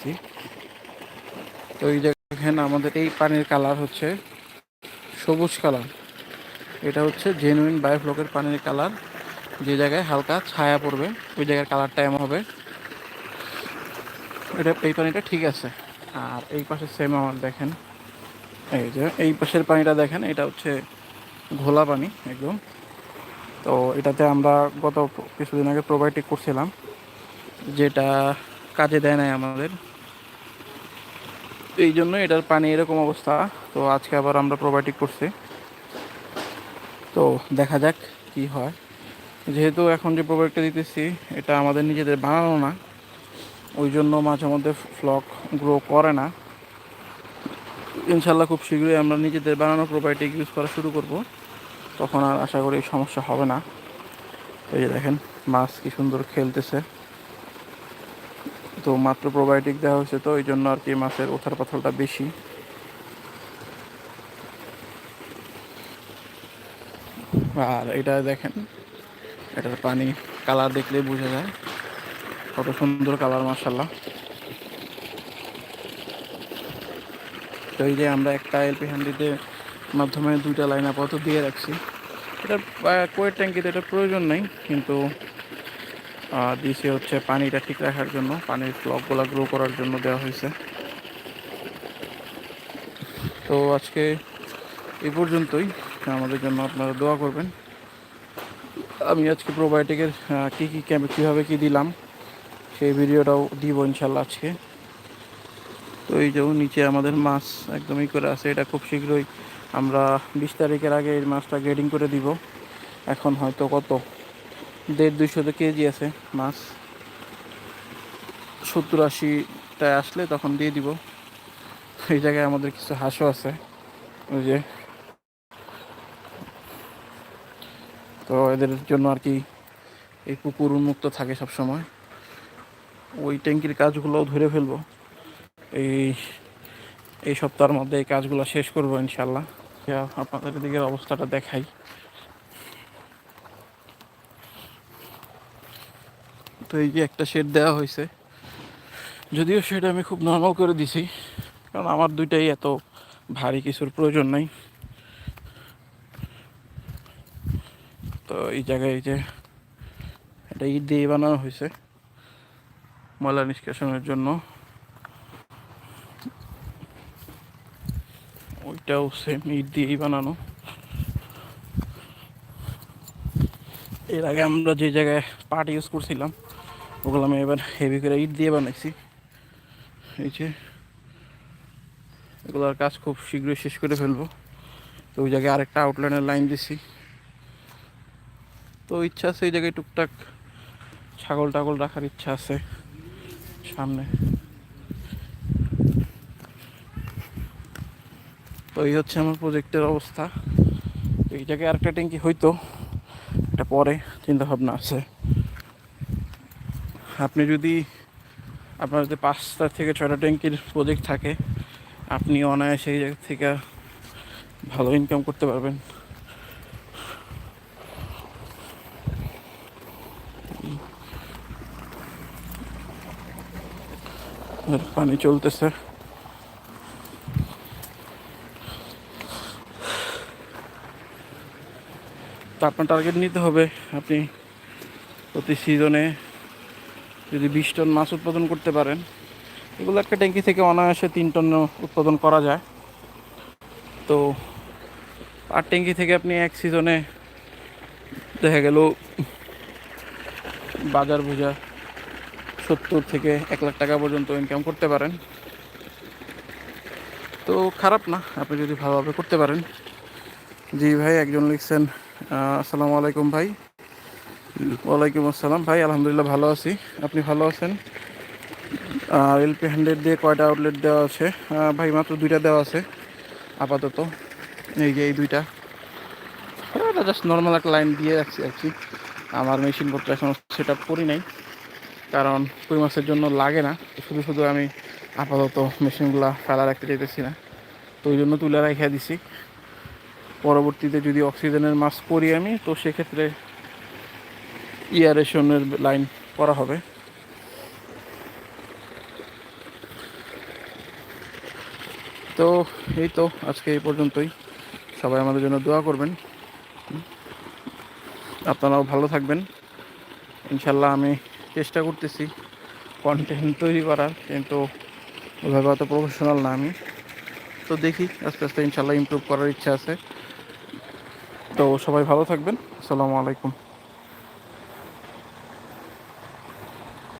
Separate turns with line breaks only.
দিচ্ছি তো এই দেখেন আমাদের এই পানির কালার হচ্ছে সবুজ কালার এটা হচ্ছে জেনুইন বায়োফ্লকের পানির কালার যে জায়গায় হালকা ছায়া পড়বে, ওই জায়গার কালারটা এমন হবে। এটা, এই পানিটা ঠিক আছে। আর এই পাশে সেম আমার দেখেন। এই যে, এই পাশের পানিটা দেখেন, এটা হচ্ছে ঘোলা পানি একদম। তো এটাতে আমরা গত কিছুদিন আগে প্রোবায়োটিক করছিলাম। যেটা কাজে দেয় নাই আমাদের। এই জন্য এটার পানি এরকম অবস্থা। তো আজকে আবার আমরা প্রোবায়োটিক করছি। তো দেখা যাক কি হয়। যেহেতু এখন যে প্রোবায়োটিকটা দিতেছি, এটা আমাদের নিজেদের বানানো না। ওই জন্য মাঝে মধ্যে ফ্লক গ্রো করে না। ইনশাল্লাহ খুব শীঘ্রই আমরা নিজেদের বানানো প্রোবায়োটিক ইউজ করা শুরু করব। তখন আর আশা করি সমস্যা হবে না। এই যে দেখেন, মাছ কি সুন্দর খেলতেছে। তো মাত্র প্রোবায়োটিক দেওয়া হয়েছে, তো এই জন্য আর কি মাছের ওথার পাথরটা বেশি। আর এটা দেখেন, এটার পানি কালার দেখলেই বোঝা যায়। কত সুন্দর কালার মার্শাল্লাহ তো এই যে আমরা একটা এলপি হ্যান্ডিতে মাধ্যমে দুইটা লাইন আপাতত দিয়ে রাখছি। এটা কোয়ের ট্যাঙ্কিতে এটা প্রয়োজন নেই, কিন্তু দিয়েছে হচ্ছে পানিটা ঠিক রাখার জন্য, পানির ফ্লকগুলো গ্রো করার জন্য দেওয়া হয়েছে। তো আজকে এই পর্যন্তই, আমাদের জন্য আপনারা দোয়া করবেন। আমি আজকে প্রোবায়োটিকের কী কী ক্যাম্প কীভাবে কী দিলাম, সেই ভিডিওটাও দিব ইনশাল্লাহ আজকে। তো এই যে নিচে আমাদের মাছ একদমই করে আছে, এটা খুব শীঘ্রই আমরা বিশ তারিখের আগে এই মাছটা গ্রেডিং করে দিব। এখন হয়তো কত? দেড় দুইশো কেজি আছে মাছ। সত্তর আশিটায় আসলে তখন দিয়ে দিব। এই জায়গায় আমাদের কিছু হাঁসও আছে, ওই যে। তো এদের জন্য আর কি এই পুকুর উন্মুক্ত থাকে সব সময় ওই ট্যাঙ্কির কাজগুলোও ধরে ফেলব। এই এই সপ্তাহের মধ্যে এই কাজগুলো শেষ করব ইনশাল্লাহ আপনাদের দিকের অবস্থাটা দেখাই। তো এই যে একটা শেড দেওয়া হয়েছে। যদিও শেড আমি খুব নর্মাল করে দিছি, কারণ আমার দুইটাই এত ভারী কিছুর প্রয়োজন নাই। তো এই জায়গায় যে এটা ইট দিয়ে বানানো হয়েছে ময়লা নিষ্কাশনের জন্য। ওইটাও সেম ইট দিয়েই বানানো। এর আগে আমরা যে জায়গায় পাট ইউজ করছিলাম ওগুলো আমি এবার হেভি করে ইট দিয়ে বানাইছি। এই যে, এগুলোর কাজ খুব শীঘ্রই শেষ করে ফেলব। তো ওই জায়গায় আরেকটা আউটলাইনের লাইন দিছি। তো ইচ্ছা আছে এই জায়গায় টুকটাক ছাগল টাগল রাখার ইচ্ছা আছে সামনে। তো এই হচ্ছে আমার প্রজেক্টের অবস্থা। এই জায়গায় আরেকটা ট্যাঙ্কি হইতো, এটা পরে চিন্তাভাবনা আছে। আপনি যদি, আপনার যদি পাঁচটা থেকে ছয়টা ট্যাঙ্কির প্রজেক্ট থাকে, আপনি অনায়াসে এই জায়গা থেকে ভালো ইনকাম করতে পারবেন। পানি চলতেছে। তো আপনার টার্গেট নিতে হবে, আপনি প্রতি সিজনে যদি বিশ টন মাছ উৎপাদন করতে পারেন, এগুলো একটা ট্যাঙ্কি থেকে অনায়াসে তিন টন উৎপাদন করা যায়। তো আর ট্যাঙ্কি থেকে আপনি এক সিজনে দেখা গেল বাজার বোঝা সত্তর থেকে এক লাখ টাকা পর্যন্ত ইনকাম করতে পারেন। তো খারাপ না, আপনি যদি ভালোভাবে করতে পারেন। জি ভাই, একজন লিখছেন আসসালামু আলাইকুম ভাই। ওয়ালাইকুম আসসালাম। ভাই, আলহামদুলিল্লাহ ভালো আছি। আপনি ভালো আছেন? আর এলপি হান্ড্রেড দিয়ে কয়টা আউটলেট দেওয়া আছে? ভাই, মাত্র দুইটা দেওয়া আছে। আপাতত এই যে এই দুইটা। এটা জাস্ট নর্মাল একটা লাইন দিয়ে রাখছি আর কি। আমার মেশিনপত্র এখন সেট আপ করি নাই। কারণ কই মাসের জন্য লাগে না। শুধু শুধু আমি আপাতত মেশিনগুলো ফেলা রাখতে চাইতেছি না। তো ওই জন্য তুলে রেখে দিছি। পরবর্তীতে যদি অক্সিজেনের মাছ করি আমি, তো সেক্ষেত্রে ইয়ারেশনের লাইন করা হবে। তো এই তো, আজকে এই পর্যন্তই। সবাই আমাদের জন্য দোয়া করবেন। আপনারাও ভালো থাকবেন। ইনশাল্লাহ আমি চেষ্টা করতেছি কন্টেন্ট তৈরি করার, কিন্তু ওইভাবে অত প্রফেশনাল না আমি। তো দেখি, আস্তে আস্তে ইনশাল্লাহ ইমপ্রুভ করার ইচ্ছা আছে। তো সবাই ভালো থাকবেন। আসসালামু আলাইকুম।